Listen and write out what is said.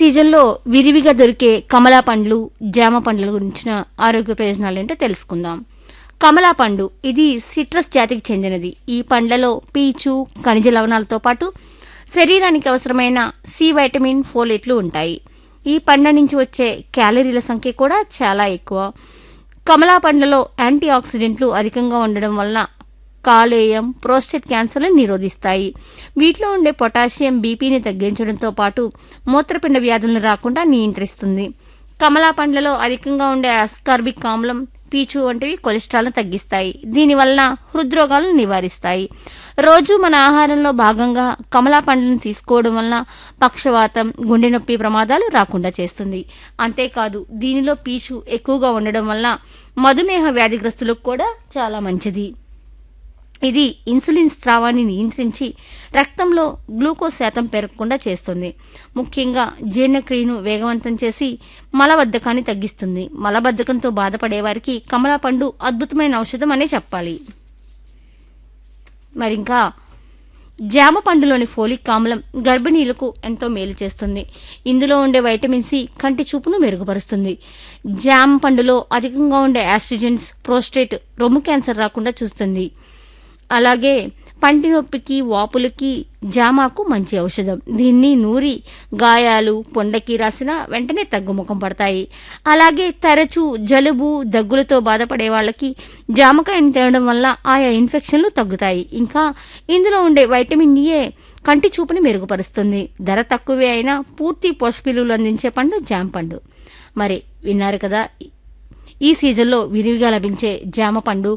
సీజన్లో విరివిగా దొరికే కమలా పండ్లు జామ పండ్ల గురించిన ఆరోగ్య ప్రయోజనాలు ఏంటో తెలుసుకుందాం. కమలా పండు ఇది సిట్రస్ జాతికి చెందినది. ఈ పండ్లలో పీచు ఖనిజ లవణాలతో పాటు శరీరానికి అవసరమైన సి వైటమిన్ ఫోలేట్లు ఉంటాయి. ఈ పండ్ల నుంచి వచ్చే క్యాలరీల సంఖ్య కూడా చాలా ఎక్కువ. కమలా పండ్లలో యాంటీ ఆక్సిడెంట్లు అధికంగా ఉండడం వలన కాలేయం ప్రోస్టేట్ క్యాన్సర్లను నిరోధిస్తాయి. వీటిలో ఉండే పొటాషియం బీపీని తగ్గించడంతో పాటు మూత్రపిండ వ్యాధులను రాకుండా నియంత్రిస్తుంది. కమలా పండ్లలో అధికంగా ఉండే అస్కార్బిక్ ఆమ్లం పీచు వంటివి కొలెస్ట్రాల్ను తగ్గిస్తాయి. దీనివలన హృద్రోగాలను నివారిస్తాయి. రోజు మన ఆహారంలో భాగంగా కమలా పండ్లను తీసుకోవడం వలన పక్షవాతం గుండె నొప్పి ప్రమాదాలు రాకుండా చేస్తుంది. అంతేకాదు దీనిలో పీచు ఎక్కువగా ఉండడం వలన మధుమేహ వ్యాధిగ్రస్తులకు కూడా చాలా మంచిది. ఇది ఇన్సులిన్ స్రావాన్ని నియంత్రించి రక్తంలో గ్లూకోజ్ శాతం పెరగకుండా చేస్తుంది. ముఖ్యంగా జీర్ణక్రియను వేగవంతం చేసి మలబద్ధకాన్ని తగ్గిస్తుంది. మలబద్ధకంతో బాధపడే వారికి కమలా పండు అద్భుతమైన ఔషధం అనే చెప్పాలి. మరింకా జామ పండులోని ఫోలిక్ ఆమ్లం గర్భిణీలకు ఎంతో మేలు చేస్తుంది. ఇందులో ఉండే వైటమిన్ సి కంటి చూపును మెరుగుపరుస్తుంది. జామ పండులో అధికంగా ఉండే ఆస్ట్రిజన్స్ ప్రోస్టేట్ రొమ్ము క్యాన్సర్ రాకుండా చూస్తుంది. అలాగే పంటి నొప్పికి వాపులకి జామాకు మంచి ఔషధం. దీన్ని నూరి గాయాలు పొండకి రాసిన వెంటనే తగ్గుముఖం పడతాయి. అలాగే తరచూ జలుబు దగ్గులతో బాధపడే వాళ్ళకి జామకాయని తినడం వల్ల ఆయా ఇన్ఫెక్షన్లు తగ్గుతాయి. ఇంకా ఇందులో ఉండే వైటమిన్ ఏ కంటి చూపుని మెరుగుపరుస్తుంది. ధర తక్కువే అయినా పూర్తి పోషక విలువలు అందించే పండు జామ పండు. మరి విన్నారు కదా ఈ సీజన్లో విరివిగా లభించే జామ పండు